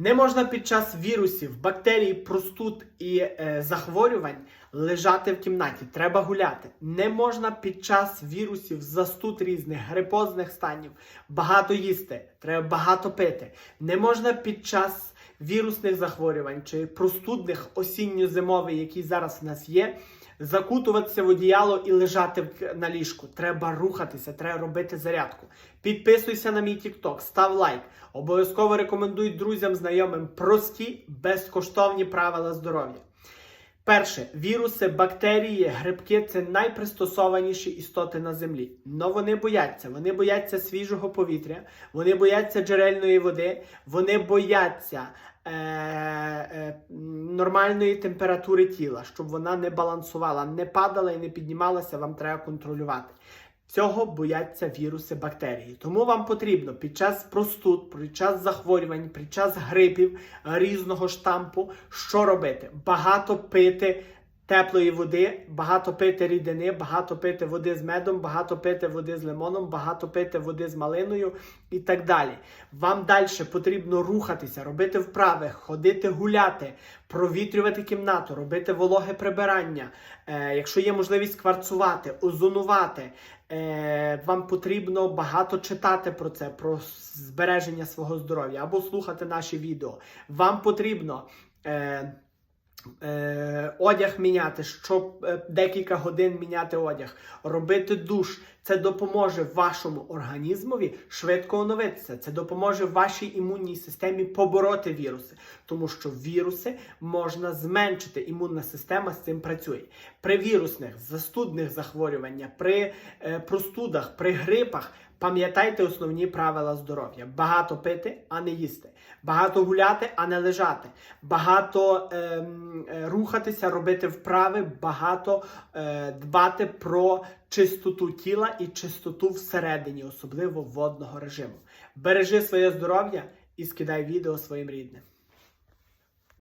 Не можна під час вірусів, бактерій, простуд і е, захворювань лежати в кімнаті. Треба гуляти. Не можна під час вірусів, застуд різних, грипозних станів багато їсти. Треба багато пити. Не можна під час вірусних захворювань чи простудних осінньо-зимових, які зараз в нас є. Закутуватися в одіяло і лежати на ліжку. Треба рухатися, треба робити зарядку. Підписуйся на мій TikTok, став лайк. Обов'язково рекомендуй друзям, знайомим прості, безкоштовні правила здоров'я. Перше, віруси, бактерії, грибки це найпристосованіші істоти на землі. Но вони бояться. Вони бояться свіжого повітря, вони бояться джерельної води, вони бояться е, нормальної температури тіла, щоб вона не балансувала, не падала і не піднімалася, вам треба контролювати. Цього бояться віруси бактерії. Тому вам потрібно під час простуд, під час захворювань, під час грипів різного штампу, що робити? Багато пити теплої води, багато пити рідини, багато пити води з медом, багато пити води з лимоном, багато пити води з малиною і так далі. Вам далі потрібно рухатися, робити вправи, ходити гуляти, провітрювати кімнату, робити вологе прибирання. Е, якщо є можливість кварцувати, озонувати. Е, вам потрібно багато читати про це, про збереження свого здоров'я або слухати наші відео. Вам потрібно. Е, одяг міняти, щоб е, декілька годин міняти одяг, робити душ. Це допоможе вашому організмові швидко оновитися. Це допоможе вашій імунній системі побороти віруси, тому що віруси можна зменшити. Імунна система з цим працює. При вірусних застудних захворюваннях, при е, простудах, при грипах. Пам'ятайте основні правила здоров'я: багато пити, а не їсти, багато гуляти, а не лежати, багато ем, е, рухатися, робити вправи, багато е, дбати про чистоту тіла і чистоту всередині, особливо водного режиму. Бережи своє здоров'я і скидай відео своїм рідним.